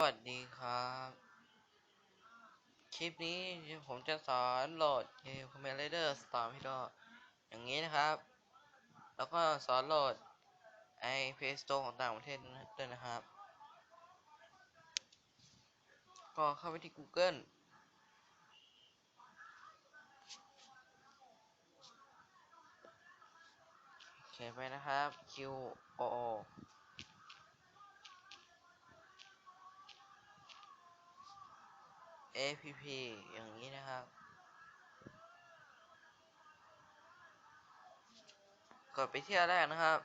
วัสดีครับ คลิปนี้ผมจะสอนโหลดเกม Kamen Rider Storm Hero อย่างนี้นะครับ แล้วก็สอนโหลดไอ Play Store ของต่างประเทศด้วยนะครับ ก็เข้าไปที่ Google เขียนไปนะครับ Q O O app อย่างนี้นะครับ กดไปเที่อันแรกนะครับ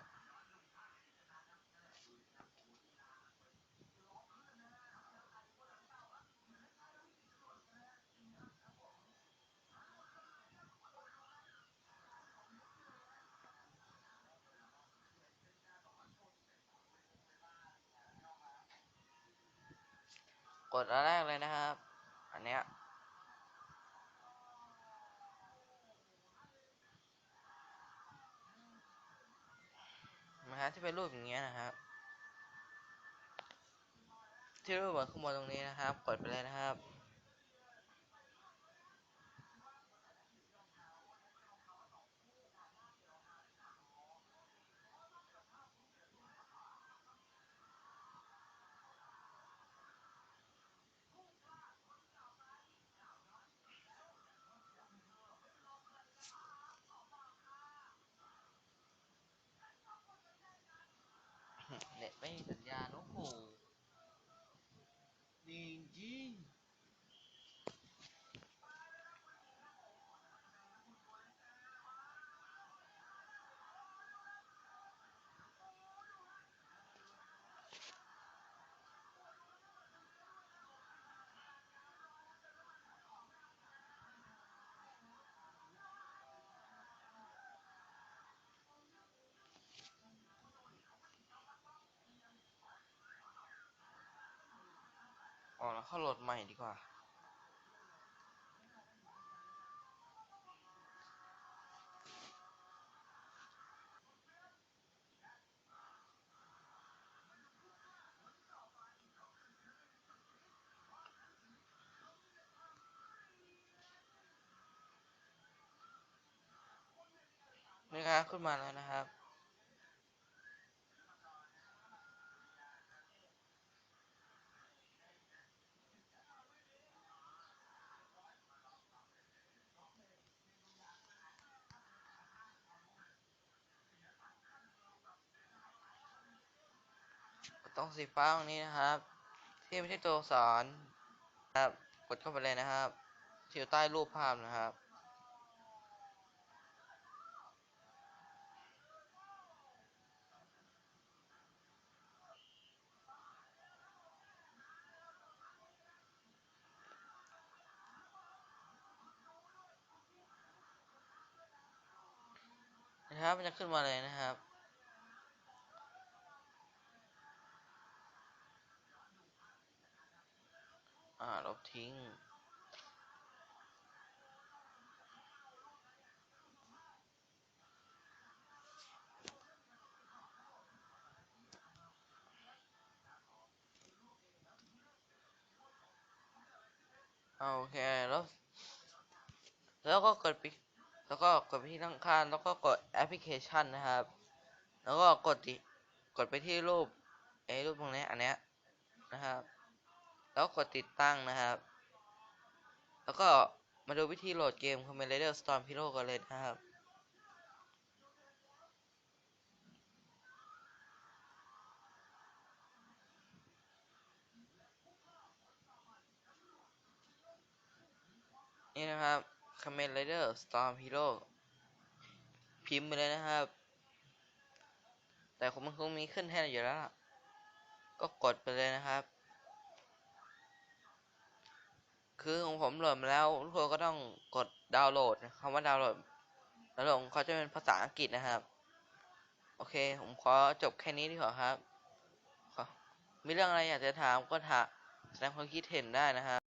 กดอันแรกเลยนะครับ อันเนี้ยนะฮะที่เป็นรูปอย่างเงี้ยนะครับ ที่รูปบนข้างบนตรงนี้นะครับ กดไปเลยนะครับ เน็ตไม่มีสัญญาณโอ้โห อ๋อแล้วเข้าโหลดใหม่ดีกว่านี่ครับ ขึ้นมาแล้วนะครับ ตรงสีฟ้าตรงนี้นะครับ ที่ไม่ใช่ตัวอักษรนะครับกดเข้าไปเลยนะครับที่อยู่ใต้รูปภาพนะครับนะครับมันจะขึ้นมาเลยนะครับ อ่าลบทิ้งโอเคแล้วแล้วก็กดไปแล้วก็กดไปที่ข้งข้าแล้วก็กดแอปพลิเคชันนะครับ แล้วก็กดติกดไปที่รูปไอ้รูปตรงนี้อันเนี้ยนะครับ แล้วกดติดตั้งนะครับ แล้วก็มาดูวิธีโหลดเกม Kamen Rider Storm Hero กันเลยนะครับนี่นะครับ Kamen Rider Storm Hero พิมพ์ไปเลยนะครับ แต่คงมันคงมีขึ้นให้อยู่แล้ว ก็กดไปเลยนะครับ คือของผมโหลดมาแล้วทุกคนก็ต้องกดดาวน์โหลดคำว่าดาวน์โหลดแล้วลงเขาจะเป็นภาษาอังกฤษนะครับ โอเค ผมขอจบแค่นี้ดีกว่าครับมีเรื่องอะไรอยากจะถามก็ถามแสดงความคิดเห็นได้นะครับ